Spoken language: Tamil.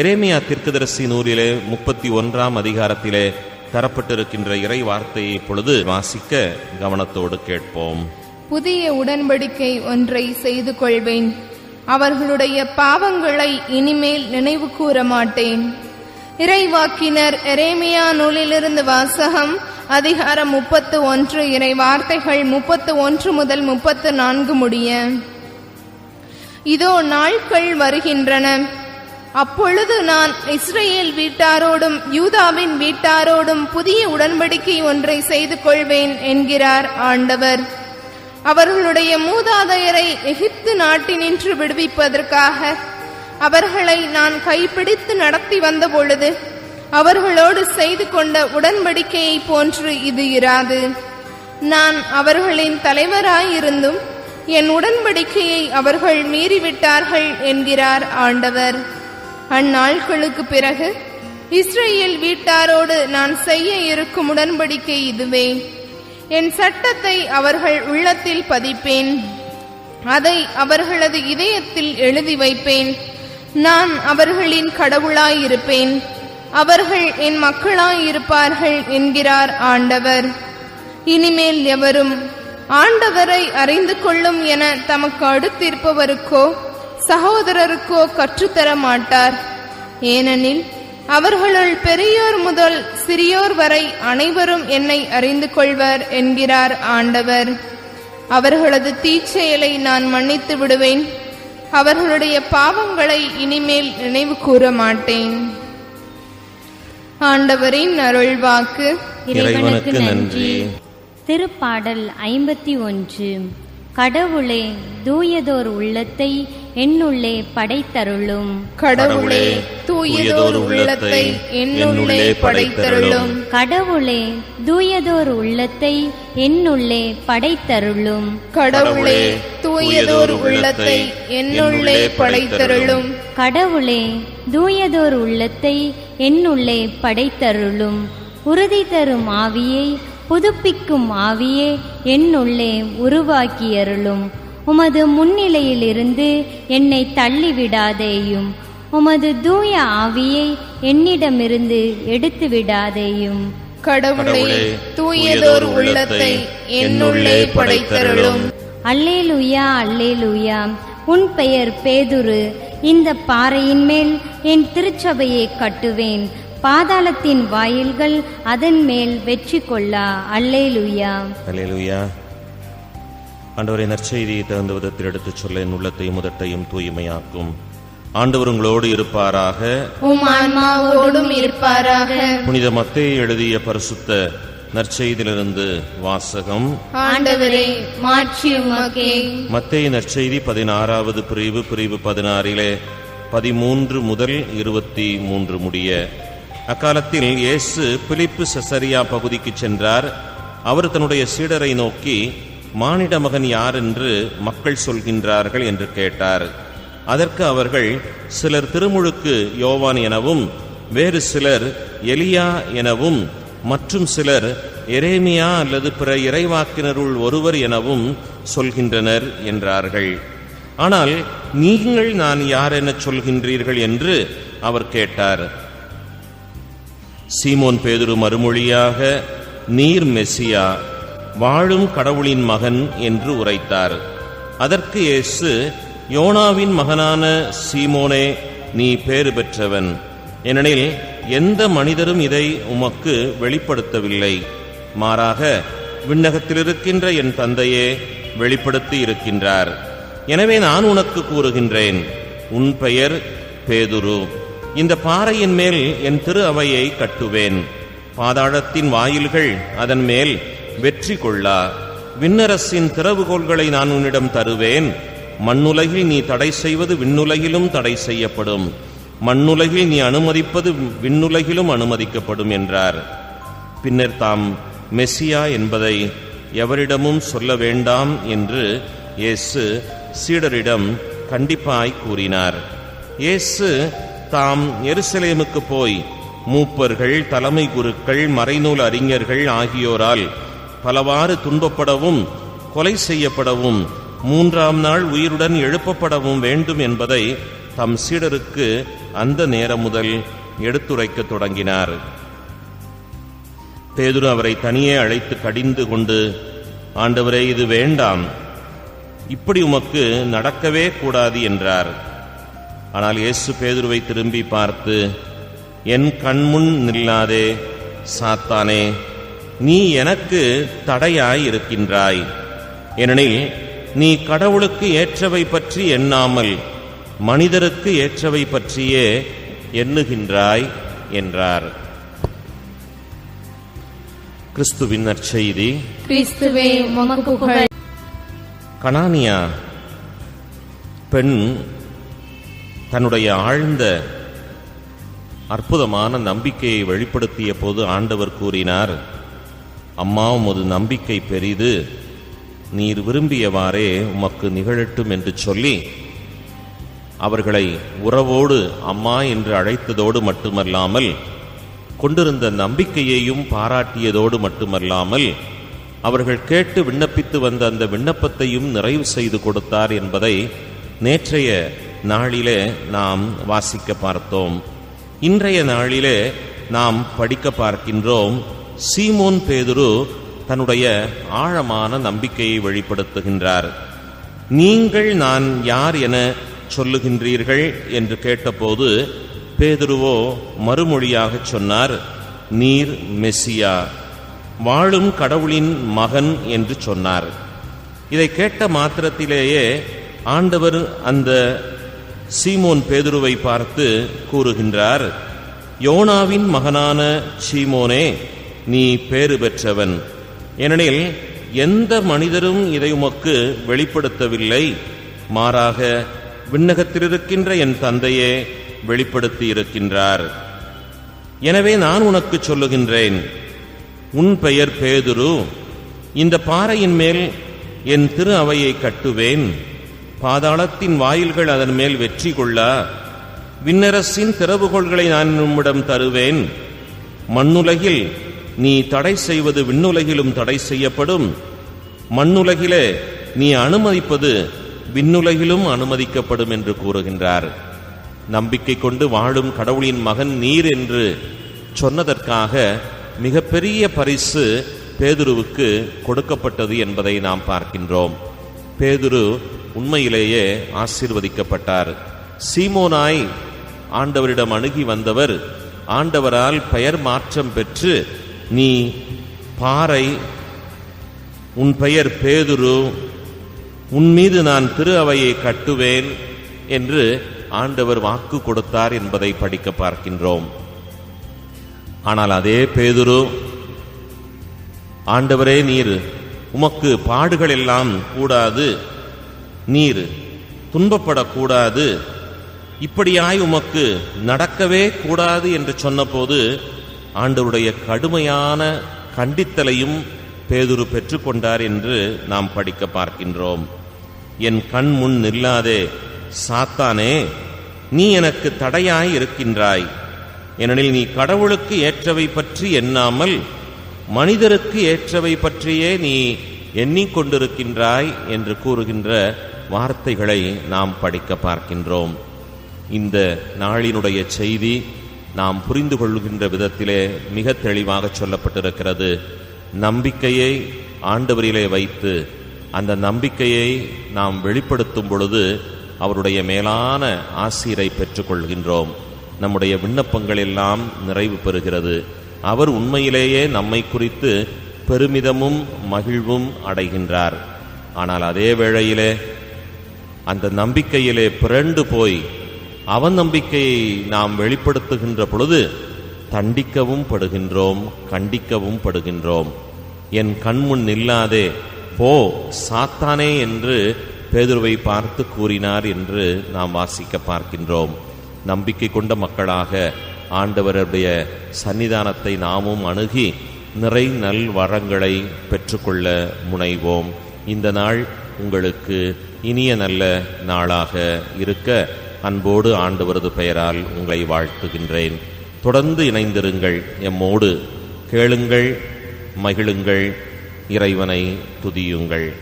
எரேமியா தீர்க்கதரிசி நூலிலே முப்பத்தி ஒன்றாம் அதிகாரத்திலே தரப்பட்டிருக்கின்ற இறை வார்த்தையை இப்பொழுது வாசிக்க கவனத்தோடு கேட்போம். புதிய உடன்படிக்கை ஒன்றை செய்து கொள்வேன். அவர்களுடைய பாவங்களை இனிமேல் நினைவு கூற மாட்டேன். இறைவாக்கினர் எரேமியா நூலிலிருந்து வாசகம் அதிகாரம் முப்பத்து ஒன்று இறை வார்த்தைகள் முப்பத்து ஒன்று முதல் முப்பத்து நான்கு முடிய. இதோ நாட்கள் வருகின்றன. அப்பொழுது நான் இஸ்ரேல் வீட்டாரோடும் யூதாவின் வீட்டாரோடும் புதிய உடன்படிக்கை ஒன்றை செய்து கொள்வேன் என்கிறார் ஆண்டவர். அவர்களுடைய மூதாதையரை எகிப்து நாட்டினின்று விடுவிப்பதற்காக அவர்களை நான் கைப்பிடித்து நடத்தி வந்த பொழுது அவர்களோடு செய்து கொண்ட உடன்படிக்கையை போன்று இது இராது. நான் அவர்களின் தலைவராயிருந்தும் என் உடன்படிக்கையை அவர்கள் மீறிவிட்டார்கள் என்கிறார் ஆண்டவர். அந்நாட்களுக்கு பிறகு இஸ்ரேல் வீட்டாரோடு நான் செய்ய இருக்கும் உடன்படிக்கை இதுவே. என் சட்டத்தை அவர்கள் உள்ளத்தில் பதிப்பேன். அதை அவர்களது இதயத்தில் எழுதி வைப்பேன். நான் அவர்களின் கடவுளாயிருப்பேன். அவர்கள் என் மக்களாயிருப்பார்கள் என்கிறார் ஆண்டவர். இனிமேல் எவரும் ஆண்டவரை அறிந்து கொள்ளும் என தமக்கு அடுத்திருப்பவருக்கோ சகோதரருக்கோ கற்றுத்தர மாட்டார் ஏனெனில் அவர்களுள் பெரியோர் முதல் சிறியோர் வரை அனைவரும் என்னை அறிந்து கொள்வர் என்கிறார் ஆண்டவர். அவர்களது தீச்செயலை நான் மன்னித்து விடுவேன். அவர்களுடைய பாவங்களை இனிமேல் நினைவு கூற மாட்டேன். ஆண்டவரின் அருள்வாக்கு. இறைவனுக்கு நன்றி. திருப்பாடல் ஐம்பத்தி ஒன்று. கடவுளே தூயதோர் உள்ளத்தை என்னுள்ளே படைத்தருளும். கடவுளே தூயதோர் உள்ளத்தை என்னுள்ளே படைத்தருளும். கடவுளே தூயதோர் உள்ளத்தை என்னுள்ளே படைத்தருளும். கடவுளே தூயதோர் உள்ளத்தை என்னுள்ளே படைத்தருளும். கடவுளே தூயதோர் உள்ளத்தை என்னுள்ளே படைத்தருளும். உறுதி தரும் ஆவியை புதுப்பிக்கும் ஆவியே என்னுள்ளே உருவாக்கியருளும். உமது முன்னிலையிலிருந்து என்னை தள்ளிவிடாதேயும். உமது தூய ஆவியை என்னிடமிருந்து எடுத்து விடாதேயும் கடவுளே தூயதோர் உள்ளத்தை என்னுள்ளே படைத்தருளும். அல்லேலுயா அல்லேலுயா. உன் பெயர் பேதுரு. இந்த பாறையின் மேல் என் திருச்சபையை கட்டுவேன். பாதாளத்தின் வாயில்கள் அதன் மேல் வெற்றி கொள்ளா. அல்லேலுயா. அல்லேலூயா. ஆண்டவரை நற்செய்தியை தகுந்த விதத்தில் எடுத்துச் சொல்ல என் உள்ளத்தையும் முதட்டையும் தூய்மையாக்கும். ஆண்டவர் உங்களோடு இருப்பாராக. உம் ஆன்மாவோடும் இருப்பாராக. புனித மத்தேயு எழுதிய பரிசுத்த நற்செய்தியிலிருந்து வாசகம். ஆண்டவரே மாட்சி உமக்கே. மத்தேயு நற்செய்தி பதினாறாவது பிரிவு பிரிவு பதினாறிலே பதிமூன்று முதல் இருபத்தி மூன்று முடிய. அக்காலத்தில் இயேசு பிலிப்பு சசரியா பகுதிக்கு சென்றார். அவர் தன்னுடைய சீடரை நோக்கி மானிட மகன் யார் என்று மக்கள் சொல்கின்றார்கள்? என்று கேட்டார். அதற்கு அவர்கள் சிலர் திருமுழுக்கு யோவான் எனவும் வேறு சிலர் எலியா எனவும் மற்றும் சிலர் எரேமியா அல்லது பிற இறைவாக்கினருள் ஒருவர் எனவும் சொல்கின்றனர் என்றார்கள். ஆனால் நீங்கள் நான் யார் என சொல்கின்றீர்கள்? என்று அவர் கேட்டார். சீமோன் பேதுரு மறுமொழியாக நீர் மெசியா வாழும் கடவுளின் மகன் என்று உரைத்தார். அதற்கு இயேசு யோனாவின் மகனான சீமோனே நீ பேறு பெற்றவன். ஏனெனில் எந்த மனிதரும் இதை உமக்கு வெளிப்படுத்தவில்லை. மாறாக விண்ணகத்திலிருக்கின்ற என் தந்தையே வெளிப்படுத்தி இருக்கின்றார். எனவே நான் உனக்கு கூறுகின்றேன். உன் பெயர் பேதுரு. இந்த பாறையின் மேல் என் திரு அவையை கட்டுவேன். பாதாளத்தின் வாயில்கள் அதன் மேல் வெற்றி கொள்ளா. விண்ணரசின் திறவுகோள்களை நான் உன்னிடம் தருவேன். மண்ணுலகில் நீ தடை செய்வது விண்ணுலகிலும் தடை செய்யப்படும். மண்ணுலகில் நீ அனுமதிப்பது விண்ணுலகிலும் அனுமதிக்கப்படும் என்றார். பின்னர் தாம் மெசியா என்பதை எவரிடமும் சொல்ல வேண்டாம் என்று இயேசு சீடரிடம் கண்டிப்பாய் கூறினார். இயேசு தாம் எருசலேமுக்கு போய் மூப்பர்கள் தலைமை குருக்கள் மறைநூல் அறிஞர்கள் ஆகியோரால் பலவாறு துன்பப்படவும் கொலை செய்யப்படவும் மூன்றாம் நாள் உயிருடன் எழுப்பப்படவும் வேண்டும் என்பதை தம் சீடருக்கு அந்த நேரம் முதல் எடுத்துரைக்கத் தொடங்கினார். பேதுரு அவரை தனியே அழைத்து கடிந்து கொண்டு ஆண்டவரே இது வேண்டாம். இப்படி உமக்கு நடக்கவே கூடாது என்றார். ஆனால் இயேசு பேதுருவை திரும்பி பார்த்து என் கண்முன் நில்லாதே சாத்தானே நீ எனக்கு தடையாய் இருக்கின்றாய் ஏனெனில் நீ கடவுளுக்கு ஏற்றவை பற்றி எண்ணாமல் மனிதருக்கு ஏற்றவை பற்றியே எண்ணுகின்றாய் என்றார். கிறிஸ்துவின் நற்செய்தி. கனானியா பெண் தன்னுடைய ஆழ்ந்த அற்புதமான நம்பிக்கையை வெளிப்படுத்திய போது ஆண்டவர் கூறினார் அம்மா உமது நம்பிக்கை பெரிது. நீர் விரும்பியவாறே உமக்கு நிகழட்டும் என்று சொல்லி அவர்களை உறவோடு அம்மா என்று அழைத்ததோடு மட்டுமல்லாமல் கொண்டிருந்த நம்பிக்கையையும் பாராட்டியதோடு மட்டுமல்லாமல் அவர்கள் கேட்டு விண்ணப்பித்து வந்த அந்த விண்ணப்பத்தையும் நிறைவு செய்து கொடுத்தார் என்பதை நேற்றைய நாளிலே நாம் வாசிக்க பார்த்தோம். இன்றைய நாளிலே நாம் படிக்க பார்க்கின்றோம். சீமோன் பேதுரு தன்னுடைய ஆழமான நம்பிக்கையை வெளிப்படுத்துகின்றார். நீங்கள் நான் யார் என சொல்லுகின்றீர்கள்? என்று கேட்டபோது பேதுருவோ மறுமொழியாகச் சொன்னார் நீர் மெஸ்ஸியா வாழும் கடவுளின் மகன் என்று சொன்னார். இதை கேட்ட மாத்திரத்திலேயே ஆண்டவர் அந்த சீமோன் பேதுருவை பார்த்து கூறுகின்றார் யோனாவின் மகனான சீமோனே நீ பேறு பெற்றவன். ஏனெனில் எந்த மனிதரும் இதை உமக்கு வெளிப்படுத்தவில்லை. மாறாக விண்ணகத்திலிருக்கின்ற என் தந்தையே வெளிப்படுத்தி இருக்கின்றார் எனவே நான் உனக்கு சொல்லுகின்றேன் உன் பெயர் பேதுரு. இந்த பாறையின் மேல் என் திரு அவையை கட்டுவேன். பாதாளத்தின் வாயில்கள் அதன் மேல் வெற்றி கொள்ள விண்ணரசின் திறவுகோள்களை நான் உம்மிடம் தருவேன். மண்ணுலகில் நீ தடை செய்வது விண்ணுலகிலும் தடை செய்யப்படும். மண்ணுலகிலே நீ அனுமதிப்பது விண்ணுலகிலும் அனுமதிக்கப்படும் என்று கூறுகின்றார். நம்பிக்கை கொண்டு வாழும் கடவுளின் மகன் நீர் என்று சொன்னதற்காக மிகப்பெரிய பரிசு பேதுருவுக்கு கொடுக்கப்பட்டது என்பதை நாம் பார்க்கின்றோம். பேதுரு உண்மையிலேயே ஆசீர்வதிக்கப்பட்டார். சீமோனாய் ஆண்டவரிடம் அணுகி வந்தவர் ஆண்டவரால் பெயர் மாற்றம் பெற்று நீ பாறை உன் பெயர் பேதுரு உன் மீது நான் திரு அவையை கட்டுவேன் என்று ஆண்டவர் வாக்கு கொடுத்தார் என்பதை படிக்க பார்க்கின்றோம். ஆனால் அதே பேதுரு ஆண்டவரே நீர் உமக்கு பாடுகள் எல்லாம் கூடாது நீர் துன்பப்படக்கூடாது. இப்படியாய் உமக்கு நடக்கவே கூடாது என்று சொன்னபோது ஆண்டவருடைய கடுமையான கண்டித்தலையும் பேதுரு பெற்றுக்கொண்டார் என்று நாம் படிக்க பார்க்கின்றோம். என் கண் முன் நில்லாதே சாத்தானே நீ எனக்கு தடையாய் இருக்கின்றாய். ஏனெனில் நீ கடவுளுக்கு ஏற்றவை பற்றி எண்ணாமல் மனிதருக்கு ஏற்றவை பற்றியே நீ எண்ணிக்கொண்டிருக்கின்றாய் என்று கூறுகின்ற வார்த்தைகளை நாம் படிக்க பார்க்கின்றோம். இந்த நாளினுடைய செய்தி நாம் புரிந்து கொள்கின்ற விதத்திலே மிக தெளிவாக சொல்லப்பட்டிருக்கிறது. நம்பிக்கையை ஆண்டவரிலே வைத்து அந்த நம்பிக்கையை நாம் வெளிப்படுத்தும் பொழுது அவருடைய மேலான ஆசீரை பெற்றுக்கொள்கின்றோம். நம்முடைய விண்ணப்பங்கள் எல்லாம் நிறைவு பெறுகிறது. அவர் உண்மையிலேயே நம்மை குறித்து பெருமிதமும் மகிழ்வும் அடைகின்றார். ஆனால் அதே வேளையிலே அந்த நம்பிக்கையிலே பிறண்டு போய் அவன் நம்பிக்கையை நாம் வெளிப்படுத்துகின்ற பொழுது தண்டிக்கவும் படுகின்றோம் கண்டிக்கவும் படுகின்றோம். என் கண்முன் நில்லாதே போ சாத்தானே என்று பேதுருவை பார்த்து கூறினார் என்று நாம் வாசிக்க பார்க்கின்றோம். நம்பிக்கை கொண்ட மக்களாக ஆண்டவருடைய சன்னிதானத்தை நாமும் அணுகி நிறை நல் வரங்களை பெற்றுக்கொள்ள முனைவோம். இந்த நாள் உங்களுக்கு இனிய நல்ல நாளாக இருக்க அன்போடு ஆண்டவரது பெயரால் உங்களை வாழ்த்துகின்றேன். தொடர்ந்து இணைந்திருங்கள். எம்மோடு கேளுங்கள் மகிழுங்கள் இறைவனை துதியுங்கள்.